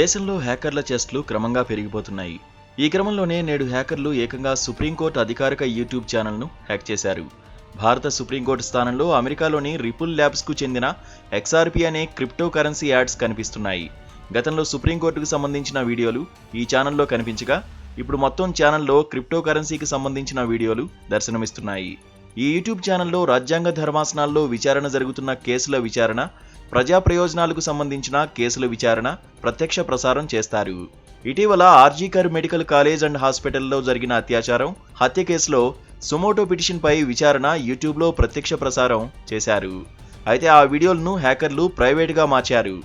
దేశంలో హ్యాకర్ల చెస్ట్లు క్రమంగా పెరిగిపోతున్నాయి. ఈ క్రమంలోనే నేడు హ్యాకర్లు ఏకంగా సుప్రీంకోర్టు అధికారిక యూట్యూబ్ ఛానల్ను హ్యాక్ చేశారు. భారత సుప్రీంకోర్టు స్థానంలో అమెరికాలోని రిపుల్ ల్యాబ్స్కు చెందిన ఎక్స్ఆర్పి అనే క్రిప్టో కరెన్సీ యాడ్స్ కనిపిస్తున్నాయి. గతంలో సుప్రీంకోర్టుకు సంబంధించిన వీడియోలు ఈ ఛానల్లో కనిపించగా ఇప్పుడు మొత్తం ఛానల్లో క్రిప్టో కరెన్సీకి సంబంధించిన వీడియోలు దర్శనమిస్తున్నాయి. ఈ యూట్యూబ్ ఛానల్లో రాజ్యాంగ ధర్మాసనాల్లో విచారణ జరుగుతున్న కేసుల విచారణ ప్రజా ప్రయోజనాలకు సంబంధించిన కేసుల విచారణ ప్రత్యక్ష ప్రసారం చేస్తారు. ఇటీవల ఆర్జీకర్ మెడికల్ కాలేజ్ అండ్ హాస్పిటల్లో జరిగిన అత్యాచారం హత్య కేసులో సుమోటో పిటిషన్పై విచారణ యూట్యూబ్లో ప్రత్యక్ష ప్రసారం చేశారు. అయితే ఆ వీడియోలను హ్యాకర్లు ప్రైవేట్గా మార్చారు.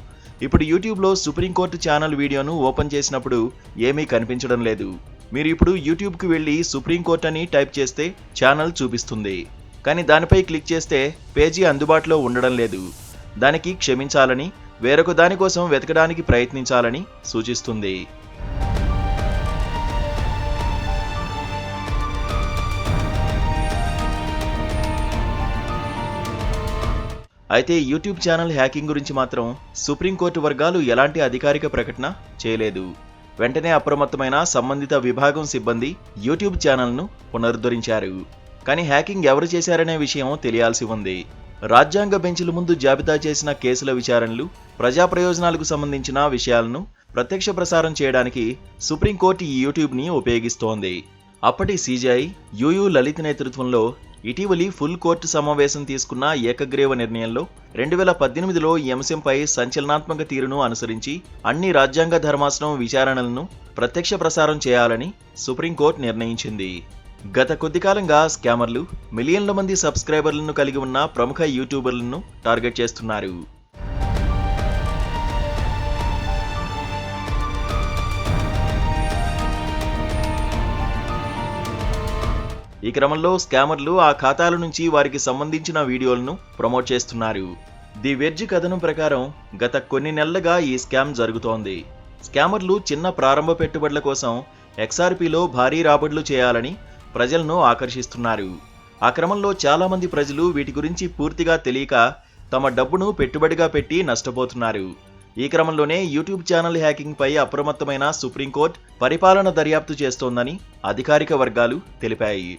ఇప్పుడు యూట్యూబ్లో సుప్రీంకోర్టు ఛానల్ వీడియోను ఓపెన్ చేసినప్పుడు ఏమీ కనిపించడం లేదు. మీరు ఇప్పుడు యూట్యూబ్కి వెళ్ళి సుప్రీంకోర్టు అని టైప్ చేస్తే ఛానల్ చూపిస్తుంది. కానీ దానిపై క్లిక్ చేస్తే పేజీ అందుబాటులో ఉండడం లేదు. దానికి క్షమించాలని వేరొక దాని కోసం వెతకడానికి ప్రయత్నించాలని సూచిస్తుంది. అయితే యూట్యూబ్ ఛానల్ హ్యాకింగ్ గురించి మాత్రం సుప్రీంకోర్టు వర్గాలు ఎలాంటి అధికారిక ప్రకటన చేయలేదు. వెంటనే అప్రమత్తమైన సంబంధిత విభాగం సిబ్బంది యూట్యూబ్ ఛానల్ను పునరుద్ధరించారు. కానీ హ్యాకింగ్ ఎవరు చేశారనే విషయం తెలియాల్సి ఉంది. రాజ్యాంగ బెంచ్ల ముందు జాబితా చేసిన కేసుల విచారణలు ప్రజా ప్రయోజనాలకు సంబంధించిన విషయాలను ప్రత్యక్ష ప్రసారం చేయడానికి సుప్రీంకోర్టు ఈ యూట్యూబ్ని ఉపయోగిస్తోంది. అప్పటి సీజీఐ యుయు లలిత్ నేతృత్వంలో ఇటీవలి ఫుల్ కోర్టు సమావేశం తీసుకున్న ఏకగ్రీవ నిర్ణయంలో రెండు వేల పద్దెనిమిదిలో ఈ అంశంపై సంచలనాత్మక తీరును అనుసరించి అన్ని రాజ్యాంగ ధర్మాసనం విచారణలను ప్రత్యక్ష ప్రసారం చేయాలని సుప్రీంకోర్టు నిర్ణయించింది. గత కొద్ది కాలంగా స్కామర్లు మిలియన్ల మంది సబ్స్క్రైబర్లను కలిగి ఉన్న ప్రముఖ యూట్యూబర్లను టార్గెట్ చేస్తున్నారు. ఈ క్రమంలో స్కామర్లు ఆ ఖాతాల నుంచి వారికి సంబంధించిన వీడియోలను ప్రమోట్ చేస్తున్నారు. ది వెర్జ్ కథనం ప్రకారం గత కొన్ని నెలలుగా ఈ స్కామ్ జరుగుతోంది. స్కామర్లు చిన్న ప్రారంభ పెట్టుబడుల కోసం ఎక్స్ఆర్పిలో భారీ రాబడులు చేయాలని ప్రజలను ఆకర్షిస్తున్నారు. ఆ క్రమంలో చాలామంది ప్రజలు వీటి గురించి పూర్తిగా తెలియక తమ డబ్బును పెట్టుబడిగా పెట్టి నష్టపోతున్నారు. ఈ క్రమంలోనే యూట్యూబ్ ఛానల్ హ్యాకింగ్ పై అప్రమత్తమైన సుప్రీంకోర్టు పరిపాలన దర్యాప్తు చేస్తోందని అధికారిక వర్గాలు తెలిపాయి.